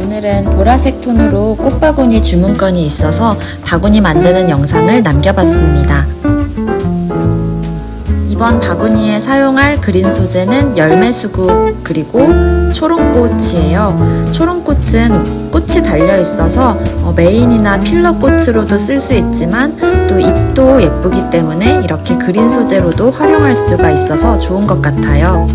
오늘은 보라색 톤으로 꽃바구니 주문건이 있어서 바구니 만드는 영상을 남겨봤습니다. 이번 바구니에 사용할 그린 소재는 열매 수국 그리고 초롱꽃이에요. 초롱꽃은 꽃이 달려 있어서 어, 메인이나 필러 꽃으로도 쓸 수 있지만 또 잎도 예쁘기 때문에 이렇게 그린 소재로도 활용할 수가 있어서 좋은 것 같아요.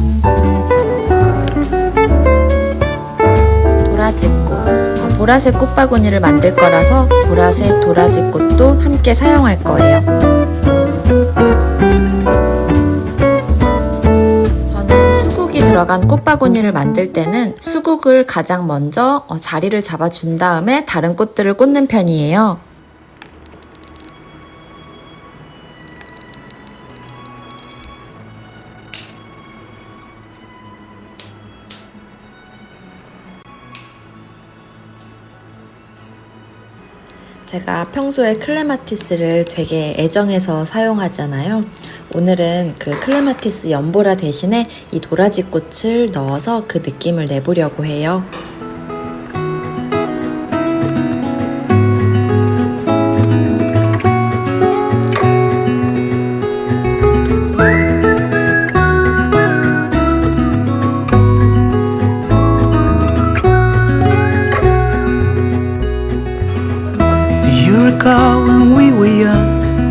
도라지꽃. 어, 보라색 꽃바구니를 만들 거라서 보라색 도라지꽃도 함께 사용할 거예요. 들어간 꽃바구니를 만들 때는 수국을 가장 먼저 어, 자리를 잡아준 다음에 다른 꽃들을 꽂는 편이에요. 제가 평소에 클레마티스를 되게 애정해서 사용하잖아요. 오늘은 그 클레마티스 연보라 대신에 이 도라지 꽃을 넣어서 그 느낌을 내보려고 해요.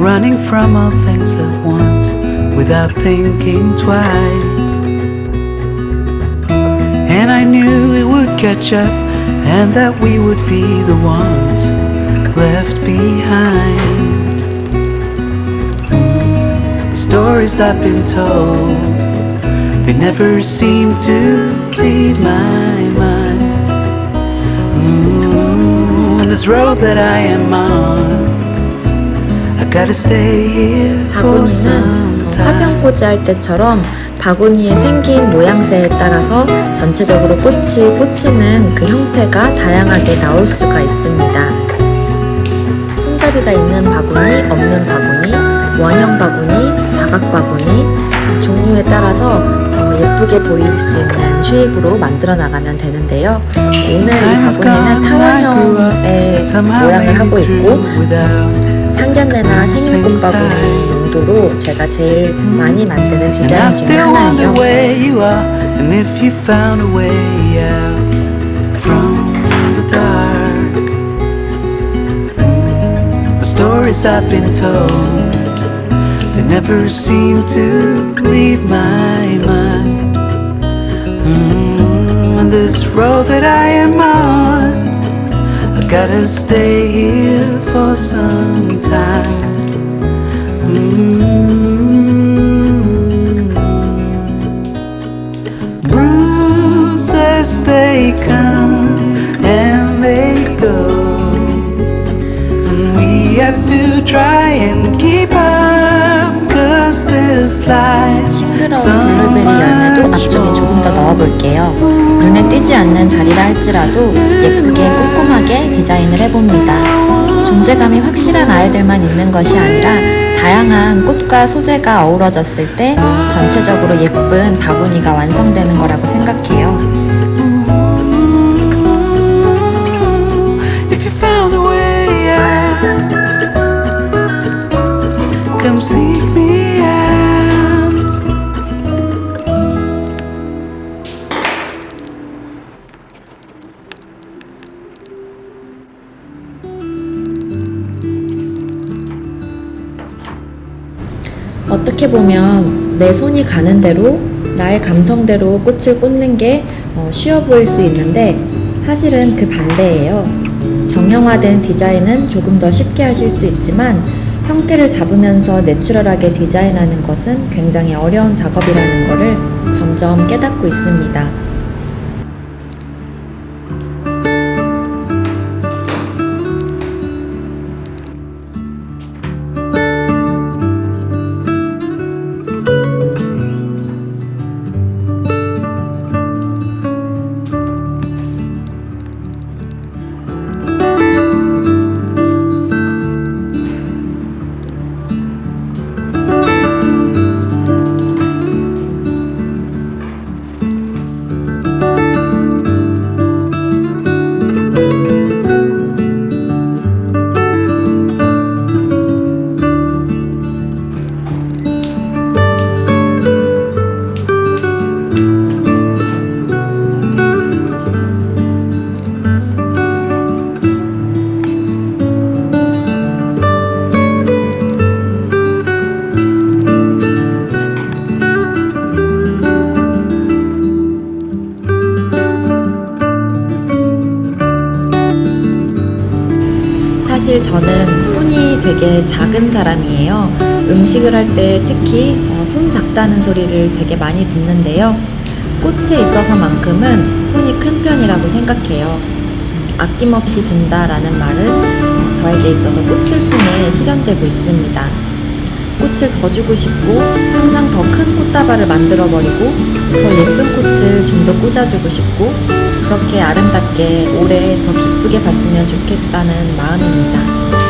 Running from all things without thinking twice. And I knew it would catch up and that we would be the ones left behind. The stories I've been told, they never seem to leave my mind. Mm, on this road that I am on, I gotta stay here for some. 화병꽂이 할 때처럼 바구니에 생긴 모양새에 따라서 전체적으로 꽃이 꽂히는 그 형태가 다양하게 나올 수가 있습니다. 손잡이가 있는 바구니, 없는 바구니, 원형 바구니, 사각 바구니 종류에 따라서 어, 예쁘게 보일 수 있는 쉐입으로 만들어 나가면 되는데요. 오늘 이 바구니는 타원형의 모양을 하고 있고 상견례나 생일꽃 바구니 용도로 제가 제일 많이 만드는 And I 디자인 중에 still wonder 하나예요. where you are and if you found a way out from the dark. Mm, The stories I've been told, they never seem to leave my mind. Mm, On this road that I am on, I gotta stay here for some time. Bruises they come and they go, and we have to try and keep up. Cause this life 싱그러운 블루베리 열매도 앞쪽에 조금 더 넣어볼게요. 눈에 띄지 않는 자리라 할지라도 예쁘게 꼼꼼하게 디자인을 해봅니다. 존재감이 확실한 아이들만 있는 것이 아니라 다양한 꽃과 소재가 어우러졌을 때 전체적으로 예쁜 바구니가 완성되는 거라고 생각해요. 어떻게 보면 내 손이 가는 대로 나의 감성대로 꽃을 꽂는 게 어, 쉬워 보일 수 있는데 사실은 그 반대예요. 정형화된 디자인은 조금 더 쉽게 하실 수 있지만 형태를 잡으면서 내추럴하게 디자인하는 것은 굉장히 어려운 작업이라는 것을 점점 깨닫고 있습니다. 되게 작은 사람이에요. 음식을 할 때 특히 어, 손 작다는 소리를 되게 많이 듣는데요. 꽃에 있어서만큼은 손이 큰 편이라고 생각해요. 아낌없이 준다라는 말은 어, 저에게 있어서 꽃을 통해 실현되고 있습니다. 꽃을 더 주고 싶고 항상 더 큰 꽃다발을 만들어 버리고 더 예쁜 꽃을 좀 더 꽂아주고 싶고 그렇게 아름답게 오래 더 기쁘게 봤으면 좋겠다는 마음입니다.